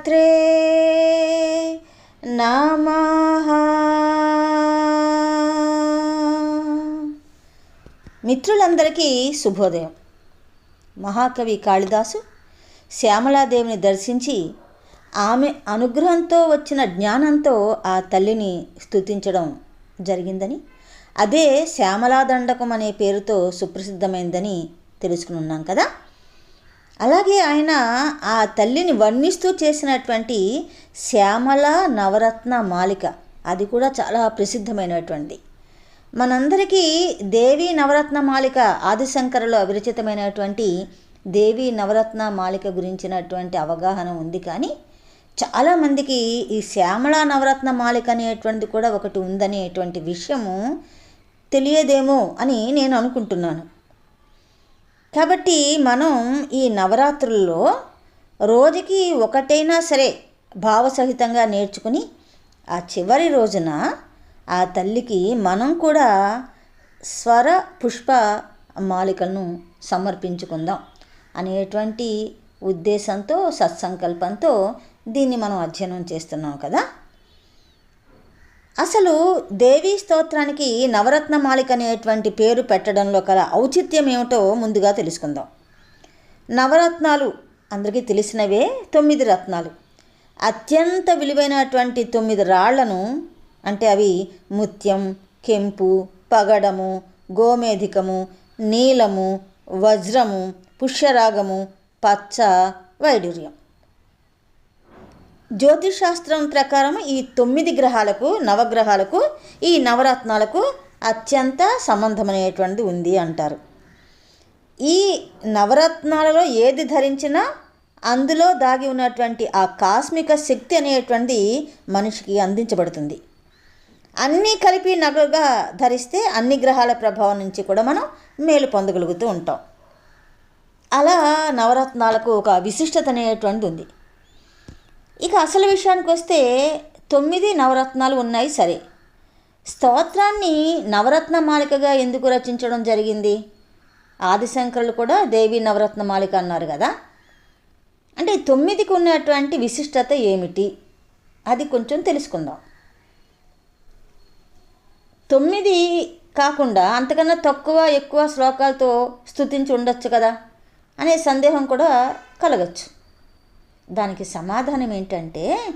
మాత్రే నమ మిత్రులందరికీ శుభోదయం. మహాకవి కాళిదాసు శ్యామలాదేవిని దర్శించి ఆమె అనుగ్రహంతో వచ్చిన జ్ఞానంతో ఆ తల్లిని స్తుతించడం జరిగిందని అదే శ్యామలాదండకం అనే పేరుతో సుప్రసిద్ధమైందని తెలుసుకుని ఉన్నాం కదా? అలాగే ఆయన ఆ తల్లిని వర్ణిస్తూ చేసినటువంటి శ్యామల నవరత్న మాలిక. అది కూడా చాలా ప్రసిద్ధమైనటువంటిది. మనందరికీ దేవి నవరత్న మాలిక ఆదిశంకరలో అవిరచితమైనటువంటి దేవి నవరత్న మాలిక గురించినటువంటి అవగాహన ఉంది కానీ చాలామందికి ఈ శ్యామల నవరత్న మాలిక అనేటువంటిది కూడా ఒకటి ఉందనేటువంటి విషయము తెలియదేమో అని నేను అనుకుంటున్నాను. కాబట్టి మనం ఈ నవరాత్రుల్లో రోజుకి ఒకటైనా సరే భావసహితంగా నేర్చుకుని ఆ చివరి రోజున ఆ తల్లికి మనం కూడా స్వర పుష్ప మాలికలను సమర్పించుకుందాం అనేటువంటి ఉద్దేశంతో సత్సంకల్పంతో దీన్ని మనం అధ్యయనం చేస్తున్నాం కదా. అసలు దేవీ స్తోత్రానికి నవరత్న మాలిక అనేటువంటి పేరు పెట్టడంలో కల ఔచిత్యం ఏమిటో ముందుగా తెలుసుకుందాం. నవరత్నాలు అందరికీ తెలిసినవే తొమ్మిది రత్నాలు. అత్యంత విలువైనటువంటి తొమ్మిది రాళ్ళను అంటే అవి ముత్యం కెంపు పగడము గోమేధికము నీలము వజ్రము పుష్యరాగము పచ్చ వైడూర్యం. జ్యోతిషాస్త్రం ప్రకారం ఈ తొమ్మిది గ్రహాలకు నవగ్రహాలకు ఈ నవరత్నాలకు అత్యంత సంబంధం అనేటువంటిది ఉంది అంటారు. ఈ నవరత్నాలలో ఏది ధరించినా అందులో దాగి ఉన్నటువంటి ఆ కాస్మిక శక్తి అనేటువంటిది మనిషికి అందించబడుతుంది. అన్నీ కలిపి నగలుగా ధరిస్తే అన్ని గ్రహాల ప్రభావం నుంచి కూడా మనం మేలు పొందగలుగుతూ ఉంటాం. అలా నవరత్నాలకు ఒక విశిష్టత అనేటువంటిది ఉంది. ఇక అసలు విషయానికి వస్తే తొమ్మిది నవరత్నాలు ఉన్నాయి సరే. స్తోత్రాన్ని నవరత్న మాలికగా ఎందుకు రచించడం జరిగింది? ఆదిశంకరులు కూడా దేవి నవరత్న మాలిక అన్నారు కదా. అంటే తొమ్మిదికి ఉన్నటువంటి విశిష్టత ఏమిటి? అది కొంచెం తెలుసుకుందాం. తొమ్మిది కాకుండా అంతకన్నా తక్కువ ఎక్కువ శ్లోకాలతో స్తుతించి ఉండొచ్చు కదా అనే సందేహం కూడా కలగచ్చు. దానికి సమాధానం ఏంటంటే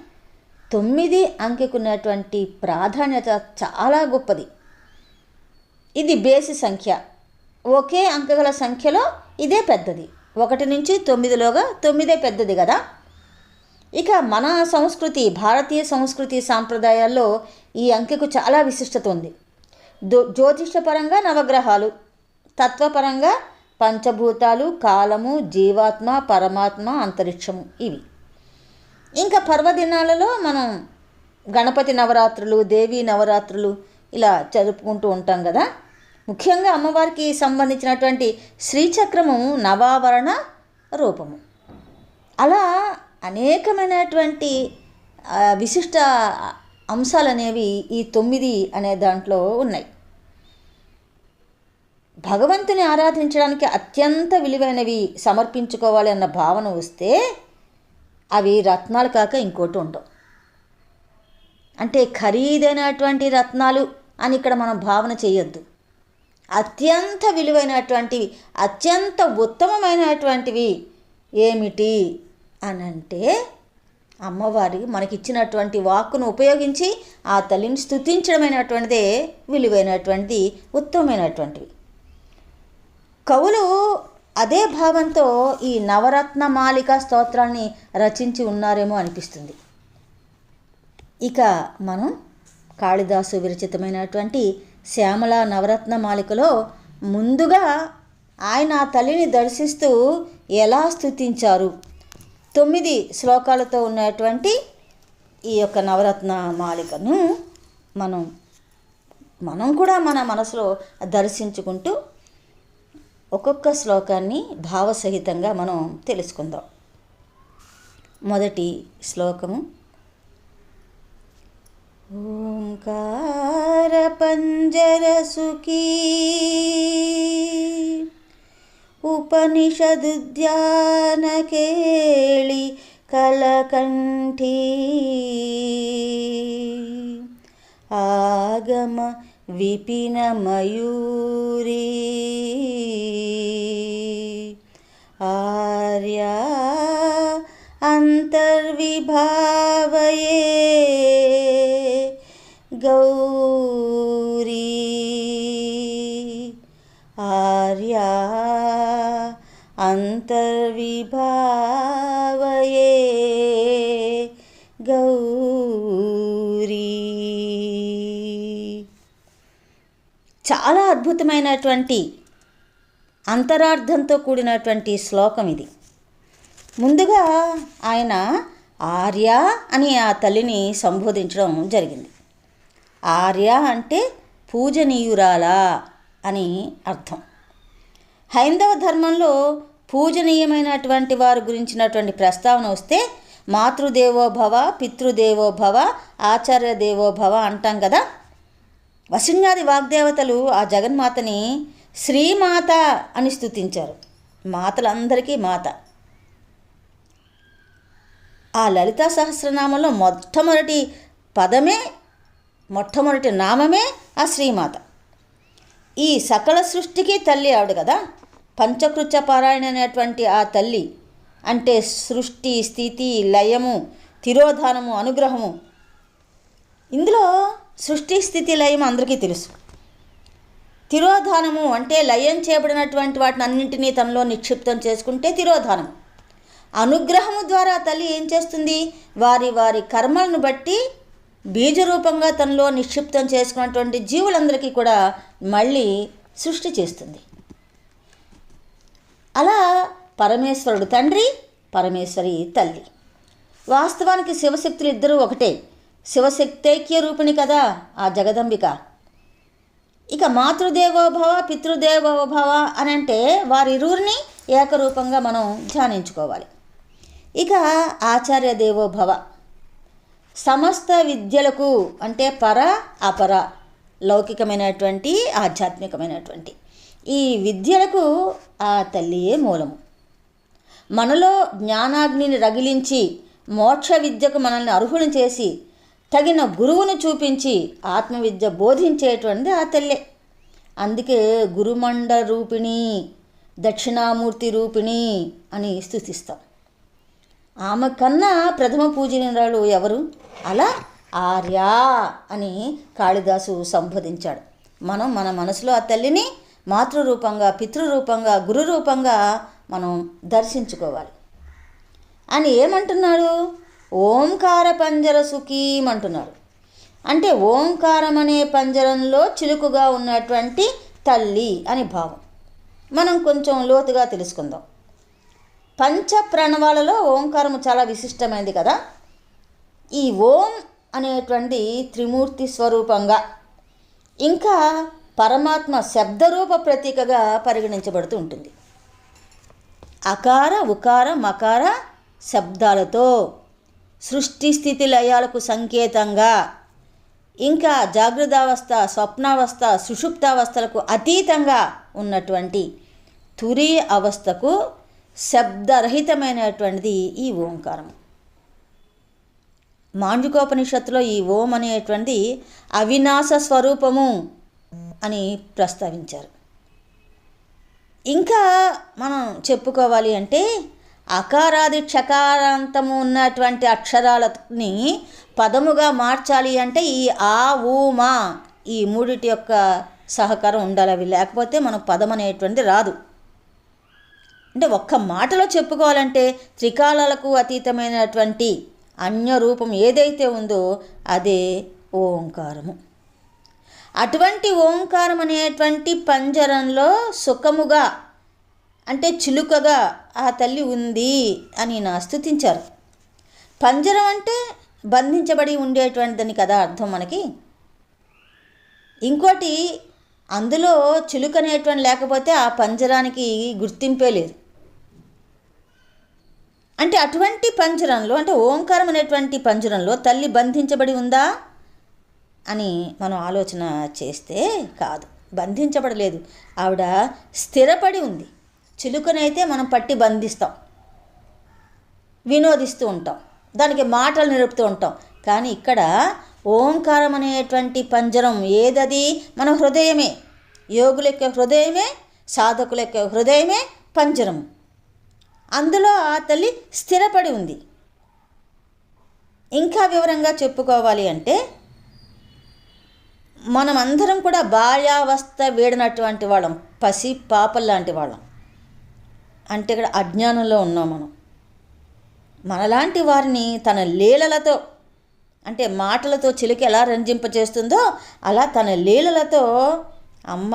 తొమ్మిది అంకెకున్నటువంటి ప్రాధాన్యత చాలా గొప్పది. ఇది బేసి సంఖ్య. ఒకే అంకగల సంఖ్యలో ఇదే పెద్దది. ఒకటి నుంచి తొమ్మిదిలోగా తొమ్మిదే పెద్దది కదా. ఇక మన సంస్కృతి భారతీయ సంస్కృతి సాంప్రదాయాల్లో ఈ అంకెకు చాలా విశిష్టత ఉంది. జ్యోతిష్యపరంగా నవగ్రహాలు తత్వపరంగా పంచభూతాలు కాలము జీవాత్మ పరమాత్మ అంతరిక్షము ఇవి. ఇంకా పర్వదినాలలో మనం గణపతి నవరాత్రులు దేవీ నవరాత్రులు ఇలా జరుపుకుంటూ ఉంటాం కదా. ముఖ్యంగా అమ్మవారికి సంబంధించినటువంటి శ్రీచక్రము నవావరణ రూపము. అలా అనేకమైనటువంటి విశిష్ట అంశాలు అనేవి ఈ తొమ్మిది అనే దాంట్లో ఉన్నాయి. భగవంతుని ఆరాధించడానికి అత్యంత విలువైనవి సమర్పించుకోవాలి అన్న భావన వస్తే అవి రత్నాలు కాక ఇంకోటి ఉండవు. అంటే ఖరీదైనటువంటి రత్నాలు అని ఇక్కడ మనం భావన చేయొద్దు. అత్యంత విలువైనటువంటివి అత్యంత ఉత్తమమైనటువంటివి ఏమిటి అని అంటే అమ్మవారి మనకిచ్చినటువంటి వాక్కును ఉపయోగించి ఆ తల్లిని స్తుతించడమైనటువంటిదే విలువైనటువంటిది ఉత్తమమైనటువంటివి. కవులు అదే భావంతో ఈ నవరత్న మాలిక స్తోత్రాన్ని రచించి ఉన్నారేమో అనిపిస్తుంది. ఇక మనం కాళిదాసు విరచితమైనటువంటి శ్యామల నవరత్న మాలికలో ముందుగా ఆయన ఆ తల్లిని దర్శిస్తూ ఎలా స్తుతించారు? తొమ్మిది శ్లోకాలతో ఉన్నటువంటి ఈ యొక్క నవరత్న మాలికను మనం మనం కూడా మన మనసులో దర్శించుకుంటూ ఒక్కొక్క శ్లోకాన్ని భావసహితంగా మనం తెలుసుకుందాం. మొదటి శ్లోకము. ఓంకార పంజరసుకీ ఉపనిషదు కేళి కలకంఠీ. ఆగమ विपिन मयूरी आर्या अन्तर्विभावये गौरी। आर्या अन्तर्विभावये చాలా అద్భుతమైనటువంటి అంతరార్థంతో కూడినటువంటి శ్లోకం ఇది. ముందుగా ఆయన ఆర్య అని ఆ తల్లిని సంబోధించడం జరిగింది. ఆర్య అంటే పూజనీయురాలా అని అర్థం. హైందవ ధర్మంలో పూజనీయమైనటువంటి వారి గురించినటువంటి ప్రస్తావన వస్తే మాతృదేవోభవ పితృదేవోభవ ఆచార్య దేవోభవ అంటాం కదా. వసున్యాది వాగ్దేవతలు ఆ జగన్మాతని శ్రీమాత అని స్తుతించారు. మాతలందరికీ మాత. ఆ లలితా సహస్రనామంలో మొట్టమొదటి పదమే మొట్టమొదటి నామమే ఆ శ్రీమాత. ఈ సకల సృష్టికి తల్లి ఆవిడ కదా? పంచకృత్య పారాయణ అనేటువంటి ఆ తల్లి అంటే సృష్టి స్థితి లయము తిరోధానము అనుగ్రహము. ఇందులో సృష్టి స్థితి లయం అందరికీ తెలుసు. తిరోధానము అంటే లయం చేయబడినటువంటి వాటిని అన్నింటినీ తనలో నిక్షిప్తం చేసుకుంటే తిరోధానం. అనుగ్రహము ద్వారా తల్లి ఏం చేస్తుంది? వారి వారి కర్మలను బట్టి బీజరూపంగా తనలో నిక్షిప్తం చేసుకున్నటువంటి జీవులందరికీ కూడా మళ్ళీ సృష్టి చేస్తుంది. అలా పరమేశ్వరుడు తండ్రి పరమేశ్వరి తల్లి. వాస్తవానికి శివశక్తులు ఇద్దరూ ఒకటే. శివశక్తైక్య రూపిణి కదా ఆ జగదంబిక. ఇక మాతృదేవోభవ పితృదేవోభవ అని అంటే వారిరువురిని ఏకరూపంగా మనం ధ్యానించుకోవాలి. ఇక ఆచార్య దేవోభవ. సమస్త విద్యలకు అంటే పర అపర లౌకికమైనటువంటి ఆధ్యాత్మికమైనటువంటి ఈ విద్యలకు ఆ తల్లియే మూలము. మనలో జ్ఞానాగ్నిని రగిలించి మోక్ష విద్యకు మనల్ని అర్హులను చేసి తగిన గురువును చూపించి ఆత్మవిద్య బోధించేటువంటిది ఆ తల్లే. అందుకే గురుమండ రూపిణి దక్షిణామూర్తి రూపిణి అని స్థుతిస్తాం. ఆమె కన్నా ప్రథమ పూజనీయురాలు ఎవరు? అలా ఆర్యా అని కాళిదాసు సంబోధించాడు. మనం మన మనసులో ఆ తల్లిని మాతృరూపంగా పితృరూపంగా గురు రూపంగా మనం దర్శించుకోవాలి. అని ఏమంటున్నాడు? ఓంకార పంజర సుఖీం అంటున్నాడు అంటే ఓంకారం అనే పంజరంలో చిలుకుగా ఉన్నటువంటి తల్లి అని భావం. మనం కొంచెం లోతుగా తెలుసుకుందాం. పంచ ప్రణవాలలో ఓంకారము చాలా విశిష్టమైనది కదా. ఈ ఓం అనేటువంటి త్రిమూర్తి స్వరూపంగా ఇంకా పరమాత్మ శబ్దరూప ప్రతీకగా పరిగణించబడుతూ ఉంటుంది. అకార ఉకార మకార శబ్దాలతో సృష్టి స్థితి లయాలకు సంకేతంగా. ఇంకా జాగృతావస్థ స్వప్నావస్థ సుషుప్తావస్థలకు అతీతంగా ఉన్నటువంటి తురి అవస్థకు శబ్దరహితమైనటువంటిది ఈ ఓంకారం. మాండుకోపనిషత్తులో ఈ ఓం అనేటువంటిది అవినాశ స్వరూపము అని ప్రస్తావించారు. ఇంకా మనం చెప్పుకోవాలి అంటే అకారాది క్షకారాంతము ఉన్నటువంటి అక్షరాలని పదముగా మార్చాలి అంటే ఈ ఆ ఊ మా ఈ మూడిటి యొక్క సహకారం ఉండాలి. అవి లేకపోతే మనం పదం అనేటువంటిది రాదు. అంటే ఒక్క మాటలో చెప్పుకోవాలంటే త్రికాలాలకు అతీతమైనటువంటి అన్య రూపం ఏదైతే ఉందో అదే ఓంకారము. అటువంటి ఓంకారం అనేటువంటి పంజరంలో సుఖముగా అంటే చిలుకగా ఆ తల్లి ఉంది అని నా స్థుతించారు. పంజరం అంటే బంధించబడి ఉండేటువంటిదని కదా అర్థం మనకి. ఇంకోటి అందులో చిలుక అనేటువంటి లేకపోతే ఆ పంజరానికి గుర్తింపే లేదు. అంటే అటువంటి పంజరంలో అంటే ఓంకారం అనేటువంటి పంజరంలో తల్లి బంధించబడి ఉందా అని మనం ఆలోచన చేస్తే కాదు. బంధించబడలేదు. ఆవిడ స్థిరపడి ఉంది. చిలుకనైతే మనం పట్టి బంధిస్తాం. వినోదిస్తూ ఉంటాం. దానికి మాటలు నిలుపుతూ ఉంటాం. కానీ ఇక్కడ ఓంకారం అనేటువంటి పంజరం ఏదది? మన హృదయమే. యోగుల యొక్క హృదయమే సాధకుల యొక్క హృదయమే పంజరం. అందులో ఆ తల్లి స్థిరపడి ఉంది. ఇంకా వివరంగా చెప్పుకోవాలి అంటే మనమందరం కూడా బాల్యావస్థ వీడినటువంటి వాళ్ళం పసి పాపలు లాంటి వాళ్ళం. అంటే ఇక్కడ అజ్ఞానంలో ఉన్నాం మనం. మనలాంటి వారిని తన లీలలతో అంటే మాటలతో చిలికి ఎలా రంజింపచేస్తుందో అలా తన లీలలతో అమ్మ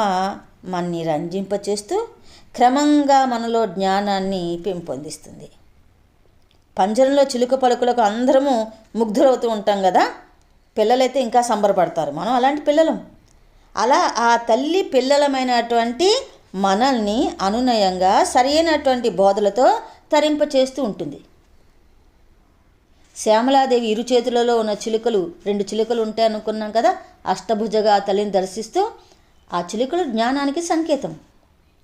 మనని రంజింపచేస్తూ క్రమంగా మనలో జ్ఞానాన్ని పెంపొందిస్తుంది. పంజరంలో చిలుక పలుకులకు అందరము ముగ్ధులవుతూ ఉంటాం కదా? పిల్లలైతే ఇంకా సంబరపడతారు. మనం అలాంటి పిల్లలం. అలా ఆ తల్లి పిల్లలమైనటువంటి మనల్ని అనునయంగా సరైనటువంటి బోధలతో తరింపచేస్తూ ఉంటుంది. శ్యామలాదేవి ఇరు చేతులలో ఉన్న చిలుకలు రెండు చిలుకలు ఉంటాయి అనుకున్నాం కదా అష్టభుజగా తల్లిని దర్శిస్తూ ఆ చిలుకలు జ్ఞానానికి సంకేతం.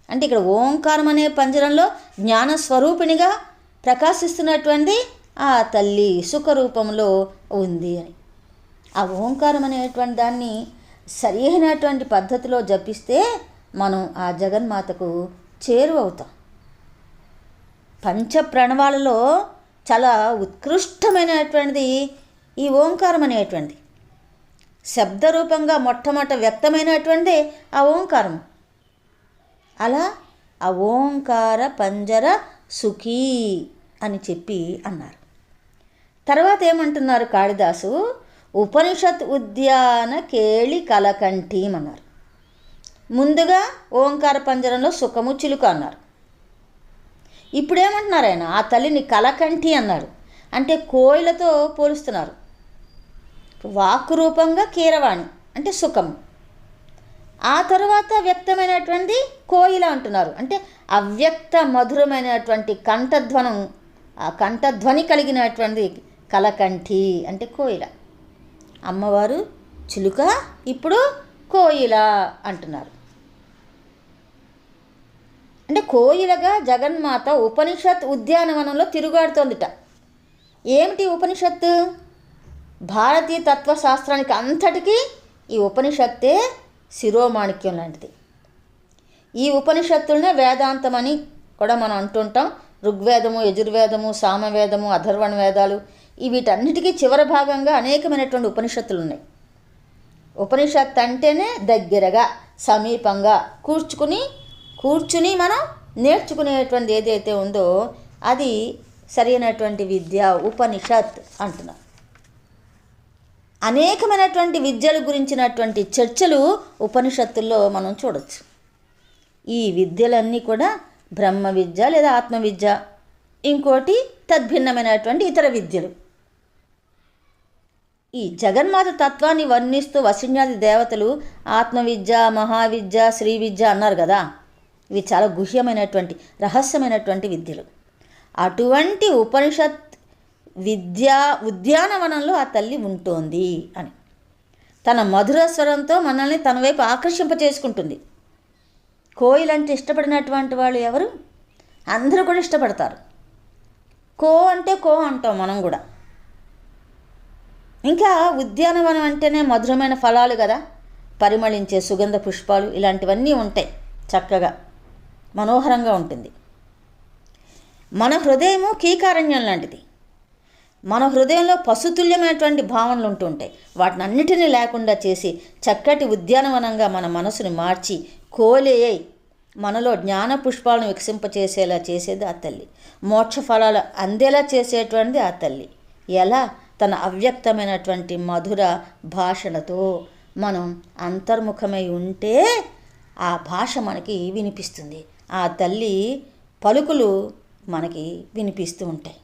అంటే ఇక్కడ ఓంకారం అనే పంజరంలో జ్ఞాన స్వరూపిణిగా ప్రకాశిస్తున్నటువంటి ఆ తల్లి సుఖరూపంలో ఉంది అని. ఆ ఓంకారం అనేటువంటి దాన్ని సరి అయినటువంటి పద్ధతిలో జపిస్తే మనం ఆ జగన్మాతకు చేరువవుతాం. పంచ ప్రణవాలలో చాలా ఉత్కృష్టమైనటువంటిది ఈ ఓంకారం అనేటువంటిది. శబ్దరూపంగా మొట్టమొదట వ్యక్తమైనటువంటిది ఆ ఓంకారం. అలా ఆ ఓంకార పంజర సుఖీ అని చెప్పి అన్నారు. తర్వాత ఏమంటున్నారు కాళిదాసు? ఉపనిషత్ ఉద్యాన కేళి కలకంఠీం అన్నారు. ముందుగా ఓంకార పంజరంలో సుఖము చిలుక అన్నారు. ఇప్పుడేమంటున్నారు ఆయన? ఆ తల్లిని కలకంఠి అన్నారు. అంటే కోయిలతో పోలుస్తున్నారు. వాక్ రూపంగా కీరవాణి అంటే సుఖం ఆ తర్వాత వ్యక్తమైనటువంటి కోయిల అంటున్నారు. అంటే అవ్యక్త మధురమైనటువంటి కంఠధ్వనం ఆ కంఠధ్వని కలిగినటువంటి కలకంఠి అంటే కోయిల. అమ్మవారు చిలుక ఇప్పుడు కోయిల అంటున్నారు. అంటే కోయిలగా జగన్మాత ఉపనిషత్ ఉద్యానవనంలో తిరుగాడుతోందిట. ఏమిటి ఉపనిషత్తు? భారతీయ తత్వశాస్త్రానికి అంతటికీ ఈ ఉపనిషత్తే శిరోమాణిక్యం లాంటిది. ఈ ఉపనిషత్తులనే వేదాంతం అని కూడా మనం అంటుంటాం. ఋగ్వేదము యజుర్వేదము సామవేదము అధర్వణ వేదాలు ఈ వీటన్నిటికీ చివరి భాగంగా అనేకమైనటువంటి ఉపనిషత్తులు ఉన్నాయి ఉపనిషత్ అంటేనే దగ్గరగా సమీపంగా కూర్చుకుని కూర్చుని మనం నేర్చుకునేటువంటి ఏదైతే ఉందో అది సరైనటువంటి విద్య ఉపనిషత్ అంటున్నారు అనేకమైనటువంటి విద్యల గురించినటువంటి చర్చలు ఉపనిషత్తుల్లో మనం చూడవచ్చు ఈ విద్యలన్నీ కూడా బ్రహ్మ విద్య లేదా ఆత్మ విద్య ఇంకోటి తద్భిన్నమైనటువంటి ఇతర విద్యలు. ఈ జగన్మాత తత్వాన్ని వర్ణిస్తూ వసిన్యాది దేవతలు ఆత్మవిద్య మహావిద్య శ్రీ విద్య అన్నారు కదా. ఇవి చాలా గుహ్యమైనటువంటి రహస్యమైనటువంటి విద్యలు. అటువంటి ఉపనిషత్ విద్యా ఉద్యానవనంలో ఆ తల్లి ఉంటోంది అని. తన మధుర స్వరంతో మనల్ని తన వైపు ఆకర్షింపచేసుకుంటుంది. కోయిలంటే ఇష్టపడినటువంటి వాళ్ళు ఎవరు? అందరూ కూడా ఇష్టపడతారు. కో అంటే కో అంటాం మనం కూడా. ఇంకా ఉద్యానవనం అంటేనే మధురమైన ఫలాలు కదా. పరిమళించే సుగంధ పుష్పాలు ఇలాంటివన్నీ ఉంటాయి చక్కగా. మనోహరంగా ఉంటుంది. మన హృదయము కీకారణ్యం లాంటిది. మన హృదయంలో పశుతుల్యమైనటువంటి భావనలు ఉంటుంటాయి వాటిని అన్నిటినీ లేకుండా చేసి చక్కటి ఉద్యానవనంగా మన మనసుని మార్చి కోలేయై మనలో జ్ఞాన పుష్పాలను వికసింపచేసేలా చేసేది ఆ తల్లి. మోక్ష ఫలాలు అందేలా చేసేటువంటిది ఆ తల్లి. ఎలా? తన అవ్యక్తమైనటువంటి మధుర భాషలతో మనం అంతర్ముఖమై ఉంటే ఆ భాష మనకి వినిపిస్తుంది. ఆ తల్లి పలుకులు మనకి వినిపిస్తూ ఉంటాయి.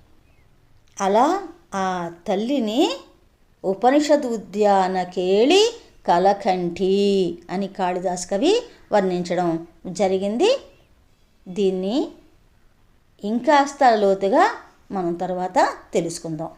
అలా ఆ తల్లిని ఉపనిషద్ ఉద్యానకేళి కలకంఠి అని కాళిదాస్ కవి వర్ణించడం జరిగింది. దీన్ని ఇంకాస్త లోతుగా మనం తర్వాత తెలుసుకుందాం.